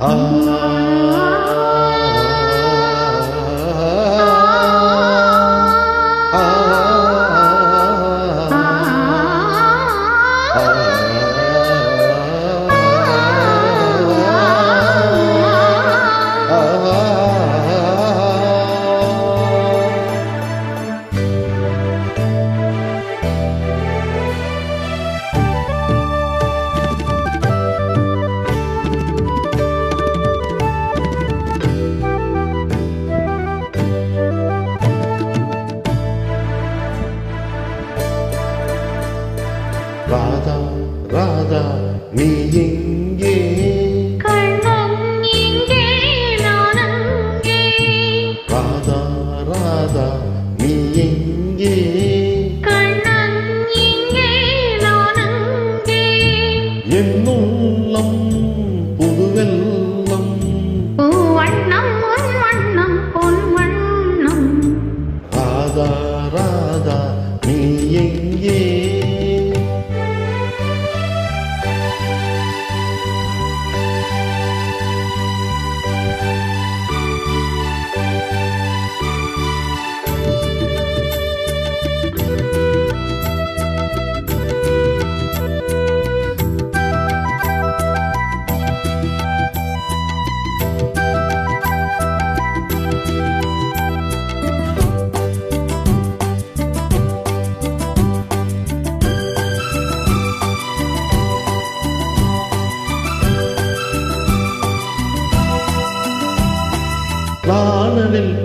ராதா ராதா நீ எங்கே கண்ணன் இங்கே நான் அங்கே ராதா ராதா நீ எங்கே கண்ணன்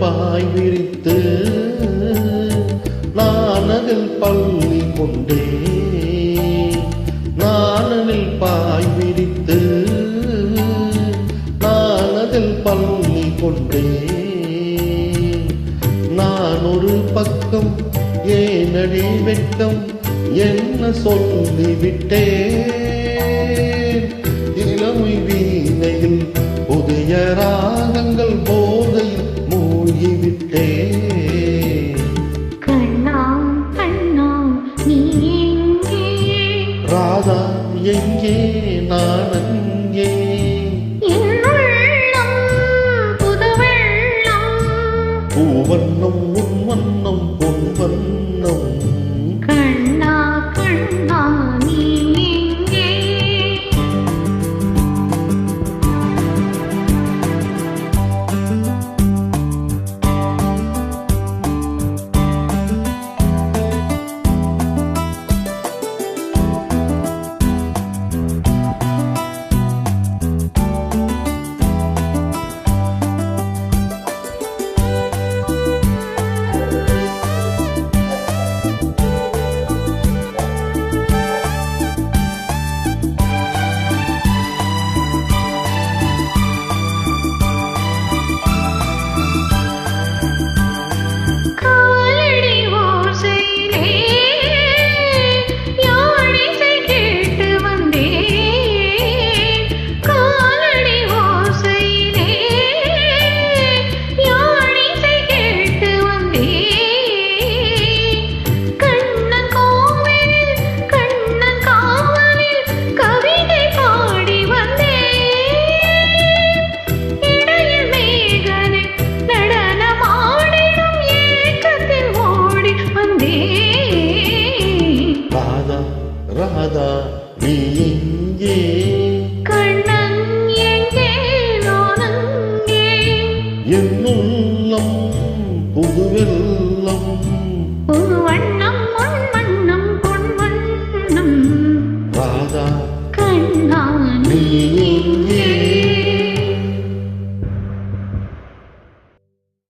பாய் விரித்து நானதில் பள்ளி கொண்டே. நானதில் பாய் விரித்து நானதில் பள்ளி கொண்டே. நான் ஒரு பக்கம் ஏனடி வெட்கம் என்ன சொல்லிவிட்டேன் எங்கே நான் அங்கே? என் ராதா நீ எங்கே? அங்கே என்னுள்ளம் புதுவெல்லம் ஒரு வண்ணம் வண்ணம் பொன் வண்ணம் ராதா கண்ணா நீ எங்கே?